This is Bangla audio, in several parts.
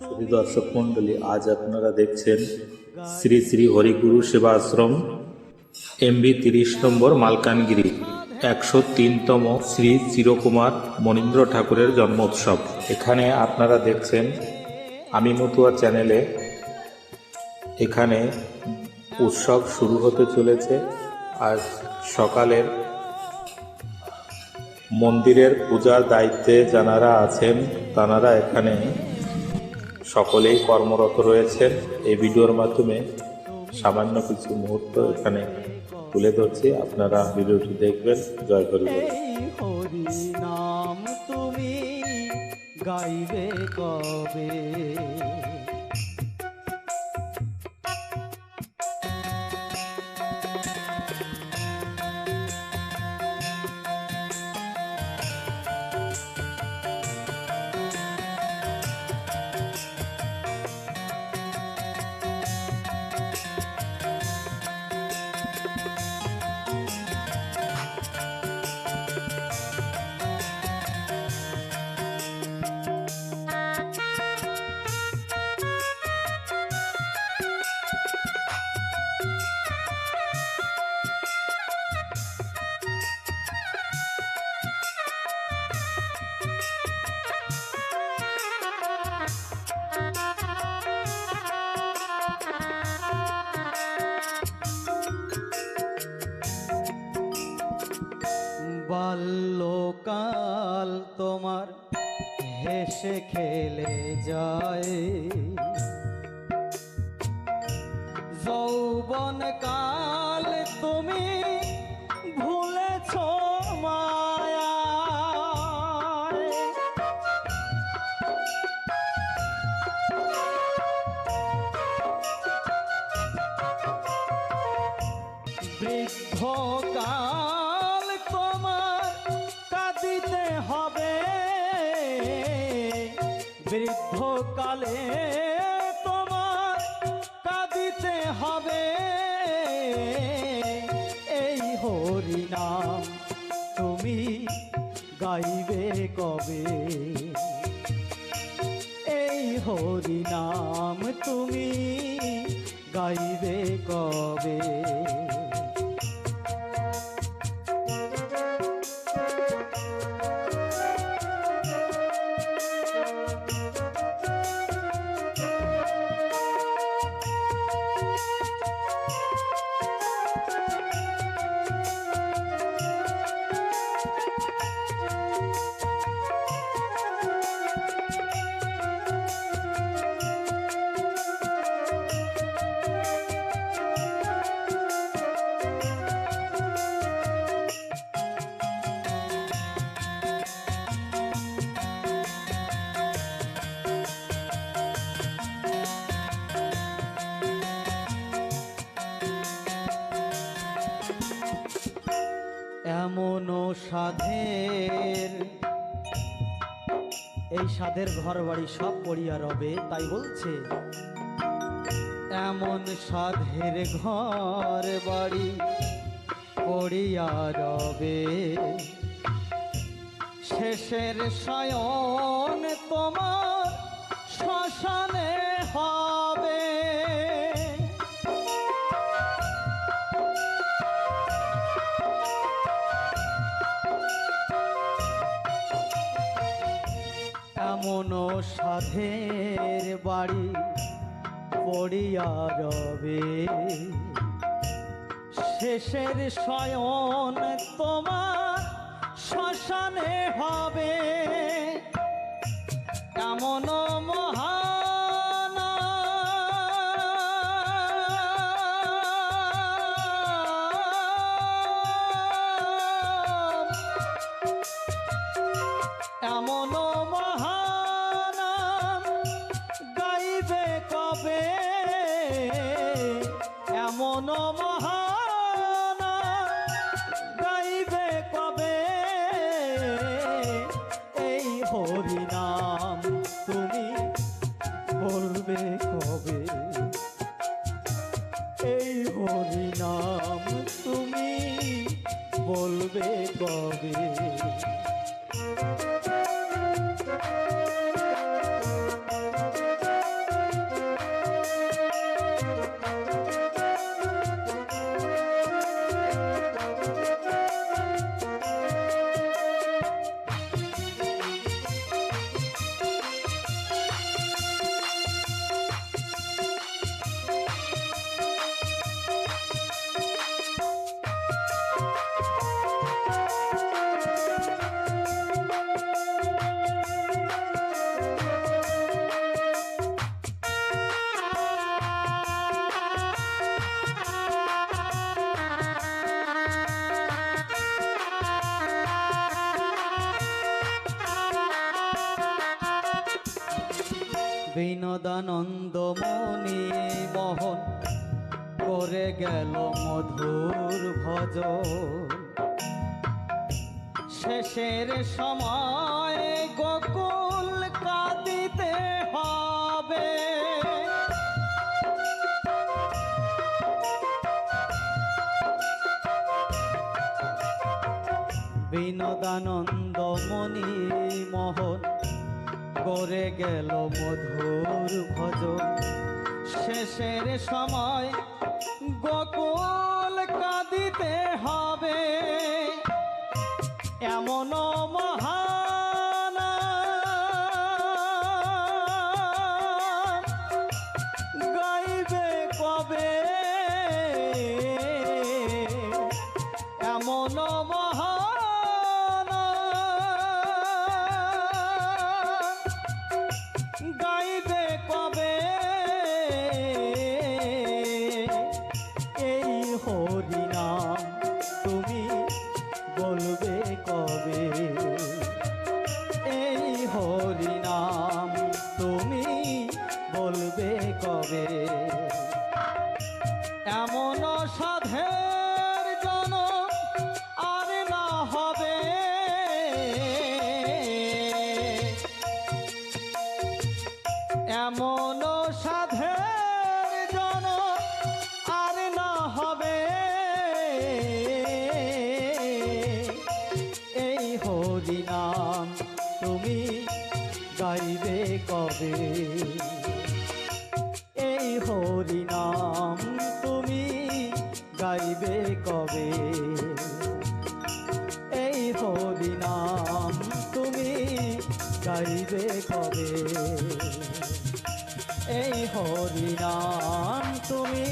দর্শক মন্ডলী আজ আপনারা দেখছেন শ্রী শ্রী হরিগুরু সেবা আশ্রম এমবি তিরিশ নম্বর মালকানগিরি, একশো তিনতম শ্রী চিরকুমার মনীন্দ্র ঠাকুরের জন্ম উৎসব এখানে আপনারা দেখছেন আমি মতুয়া চ্যানেলে এখানে উৎসব শুরু হতে চলেছে। আজ সকালের মন্দিরের পূজার দায়িত্বে যারা আছেন, তানারা এখানে সকলেই কর্মরত রয়েছেন। এই ভিডিওর মাধ্যমে সামান্য কিছু মুহূর্ত এখানে তুলে ধরছি। আপনারা ভিডিওটি দেখবেন। জয় করি নাম তুমি গাইবে কবে? হেসে খেলে যায়। যৌবন কাল তুমি ভুলেছ মায়া বৃদ্ধ কাল হরি নাম তুমি গাইবে কবে? এই হরি নাম তুমি গাইবে কবে? এমন সাধের? এই সাধের ঘর বাড়ি সব পড়িয়া রবে, তাই বলছে। এমন সাধের ঘর বাড়ি পড়িয়া রবে। শেষের সায়ন তোমার শ্মশানে এমন সাধের বাড়ি পড়িয়া রবে শেষের শয়ন তোমার শ্মশানে হবে। এমন মহান? এমন বিনোদানন্দ মনি মোহন করে গেল মধুর ভজ শেষের সময় গোকুল কাঁদিতে হবে। বিনোদানন্দ মনি মোহন করে গেল মধুর ভজন। শেষের সময় গোকুল কাঁদিতে হবে এমন সাধের জন আর না হবে। এই হরিনাম তুমি গাইবে কবে? এই হরিনাম তুমি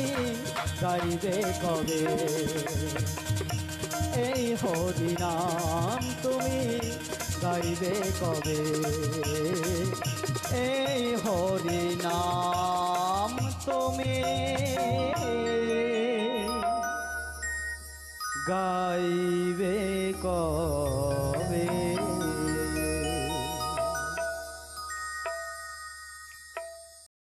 গাইবে কবে? এই হরিনাম তুমি গাইবে কবে? এই হরিনাম তুমি গাইবে কবে?